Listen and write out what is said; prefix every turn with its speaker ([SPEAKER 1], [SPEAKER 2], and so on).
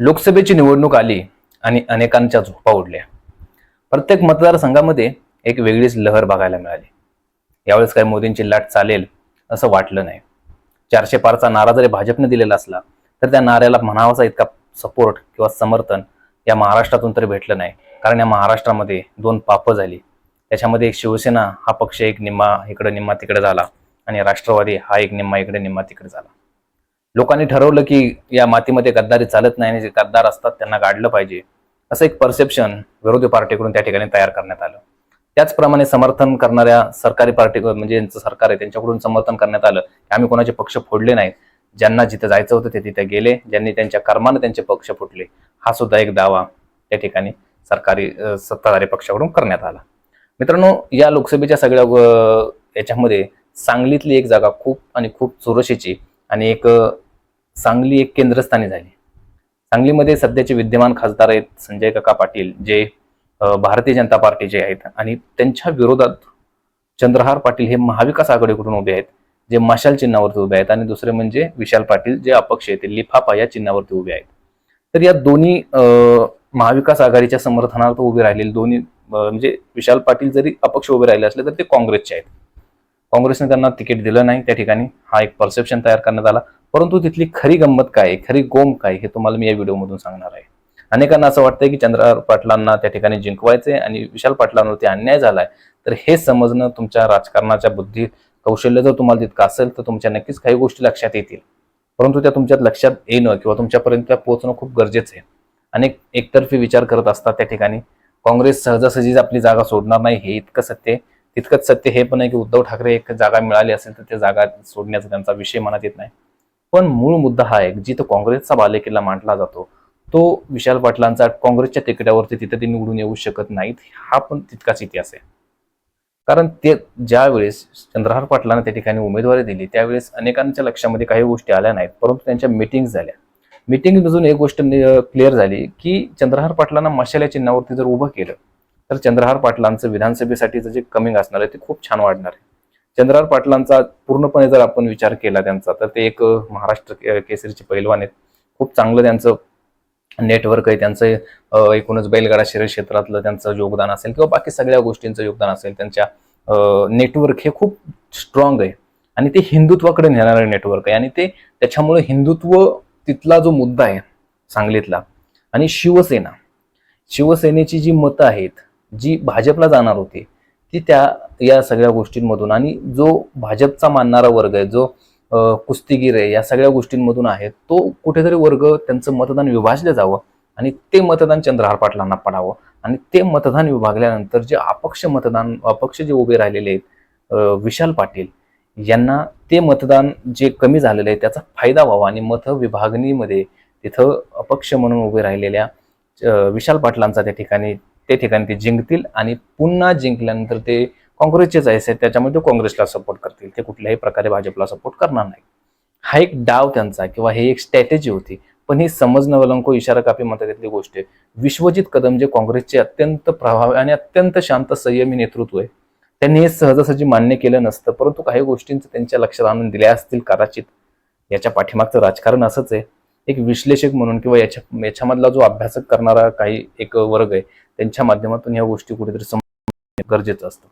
[SPEAKER 1] लोकसभेची निवडणूक आली आणि अनेकांच्या झोपा उडल्या. प्रत्येक मतदारसंघामध्ये एक वेगळीच लहर बघायला मिळाली. यावेळेस काय मोदींची लाट चालेल असं वाटलं नाही. चारशे पारचा नारा जरी भाजपने दिलेला असला तर त्या नाऱ्याला म्हणावाचा इतका सपोर्ट किंवा समर्थन या महाराष्ट्रातून तरी भेटलं नाही. कारण या महाराष्ट्रामध्ये दोन पापं झाली. त्याच्यामध्ये एक शिवसेना हा पक्ष एक निम्मा इकडे निम्मा तिकडे झाला आणि राष्ट्रवादी हा एक निम्मा इकडे निम्मा तिकडे झाला. लोकांनी ठरवलं की या मातीमध्ये गद्दारी चालत नाही आणि जे गद्दार असतात त्यांना गाडलं पाहिजे असं एक परसेप्शन विरोधी पार्टीकडून त्या ठिकाणी तयार करण्यात आलं. त्याचप्रमाणे समर्थन करणाऱ्या सरकारी पार्टी म्हणजे ज्यांचं सरकार आहे त्यांच्याकडून समर्थन करण्यात आलं की आम्ही कोणाचे पक्ष फोडले नाहीत. ज्यांना जिथं जायचं होतं ते तिथे गेले. ज्यांनी त्यांच्या कर्मानं त्यांचे पक्ष फुटले. हा सुद्धा एक दावा त्या ठिकाणी सरकारी सत्ताधारी पक्षाकडून करण्यात आला. मित्रांनो या लोकसभेच्या सगळ्या याच्यामध्ये सांगलीतली एक जागा खूप आणि खूप चुरशीची आणि एक सांगली एक केंद्रस्थानी झाली. सांगलीमध्ये सध्याचे विद्यमान खासदार आहेत संजय काका पाटील जे भारतीय जनता पार्टीचे आहेत. आणि त्यांच्या विरोधात चंद्रहार पाटील हे महाविकास आघाडीकडून उभे आहेत जे मशाल चिन्हावरती उभे आहेत. आणि दुसरे म्हणजे विशाल पाटील जे अपक्ष आहेत ते लिफाफा या चिन्हावरती उभे आहेत. तर या दोन्ही अं, महाविकास आघाडीच्या समर्थनार्थ उभे राहिलेले दोन्ही म्हणजे विशाल पाटील जरी अपक्ष उभे राहिले असले तर ते काँग्रेसचे आहेत. काँग्रेसने त्यांना तिकीट दिलं नाही त्या ठिकाणी. हा एक परसेप्शन तयार करण्यात आला. परंतु तिथली खरी गंमत काय खरी गोम काय हे तुम्हाला मी या व्हिडिओमधून सांगणार आहे. अनेकांना असं वाटतंय की चंद्रहार पाटलांना त्या ठिकाणी जिंकवायचे आणि विशाल पाटलांवरती अन्याय झालाय. तर हे समजणं तुमच्या राजकारणाच्या बुद्धी कौशल्य जर तुम्हाला तितकं असेल तर तुमच्या नक्कीच काही गोष्टी लक्षात येतील. परंतु त्या तुमच्यात लक्षात येणं किंवा तुमच्यापर्यंत त्या पोहोचणं खूप गरजेचं आहे. अनेक एकतर्फी विचार करत असतात त्या ठिकाणी. काँग्रेस सहजासहजीच आपली जागा सोडणार नाही हे इतकं सत्य आहे. तितकंच सत्य हे पण आहे की उद्धव ठाकरे एक जागा मिळाली असेल तर त्या जागा सोडण्याचा त्यांचा विषय मनात येत नाही. पण मूळ मुद्दा हा आहे जिथं काँग्रेसचा बालेकिल्ला मांडला जातो तो विशाल पाटलांचा काँग्रेसच्या तिकिटावरती तिथे ते निवडून येऊ शकत नाहीत हा पण तितकाच इतिहास आहे. कारण ते ज्यावेळेस चंद्रहार पाटलांना त्या ठिकाणी उमेदवारी दिली त्यावेळेस अनेकांच्या लक्षामध्ये काही गोष्टी आल्या नाहीत परंतु त्यांच्या मिटिंग झाल्या. मिटिंग मधून एक गोष्ट क्लिअर झाली की चंद्रहार पाटलांना मशाल्या चिन्हावरती जर उभं केलं तर चंद्रहार पाटलांचं विधानसभेसाठीचं जे कमिंग असणार आहे ते खूप छान वाढणार आहे. चंद्रहार पाटलांचा पूर्णपणे जर आपण विचार केला त्यांचा तर ते एक महाराष्ट्र के- केसरीचे पैलवान आहेत. खूप चांगलं त्यांचं नेटवर्क आहे त्यांचं एकूणच बैलगाडा शरीर क्षेत्रातलं त्यांचं योगदान असेल किंवा बाकी सगळ्या गोष्टींचं योगदान असेल त्यांच्या नेटवर्क हे खूप स्ट्रॉंग आहे. आणि ते हिंदुत्वाकडे नेणारं नेटवर्क आहे. आणि ते त्याच्यामुळे हिंदुत्व तिथला जो मुद्दा आहे सांगलीतला आणि शिवसेना. शिवसेनेची जी मतं आहेत जी भाजपला जाणार होती ती त्या या सगळ्या गोष्टींमधून आणि जो भाजपचा मानणारा वर्ग आहे जो कुस्तीगीर आहे या सगळ्या गोष्टींमधून आहे तो कुठेतरी वर्ग त्यांचं मतदान विभाजलं जावं आणि ते मतदान चंद्रहार पाटलांना पडावं आणि ते मतदान विभागल्यानंतर जे अपक्ष मतदान अपक्ष जे उभे राहिलेले आहेत विशाल पाटील यांना ते मतदान जे कमी झालेलं आहे त्याचा फायदा व्हावा आणि मत विभागणीमध्ये तिथं अपक्ष म्हणून उभे राहिलेल्या विशाल पाटलांचा त्या ठिकाणी ते ठिकाणी ते जिंकतील आणि पुन्हा जिंकल्यानंतर ते काँग्रेसचेच आहे त्याच्यामुळे ते काँग्रेसला सपोर्ट करतील. ते कुठल्याही प्रकारे भाजपला सपोर्ट करणार नाही. हा एक डाव त्यांचा किंवा हे एक स्ट्रॅटेजी होती. पण ही समजणं वलंको इशारा कापी मतातली गोष्ट आहे. विश्वजित कदम जे काँग्रेसचे अत्यंत प्रभावी आणि अत्यंत शांत संयमी नेतृत्व आहे त्यांनी हे सहजासहजी मान्य केलं नसतं परंतु काही गोष्टींचं त्यांच्या लक्षात आणून दिल्या असतील कदाचित. याच्या पाठीमागचं राजकारण असंच आहे. एक विश्लेषक म्हणून किंवा याच्या याच्यामधला जो अभ्यासक करणारा काही एक वर्ग आहे त्यांच्या माध्यमातून या गोष्टी कुठेतरी समजणं गरजेचं असतं.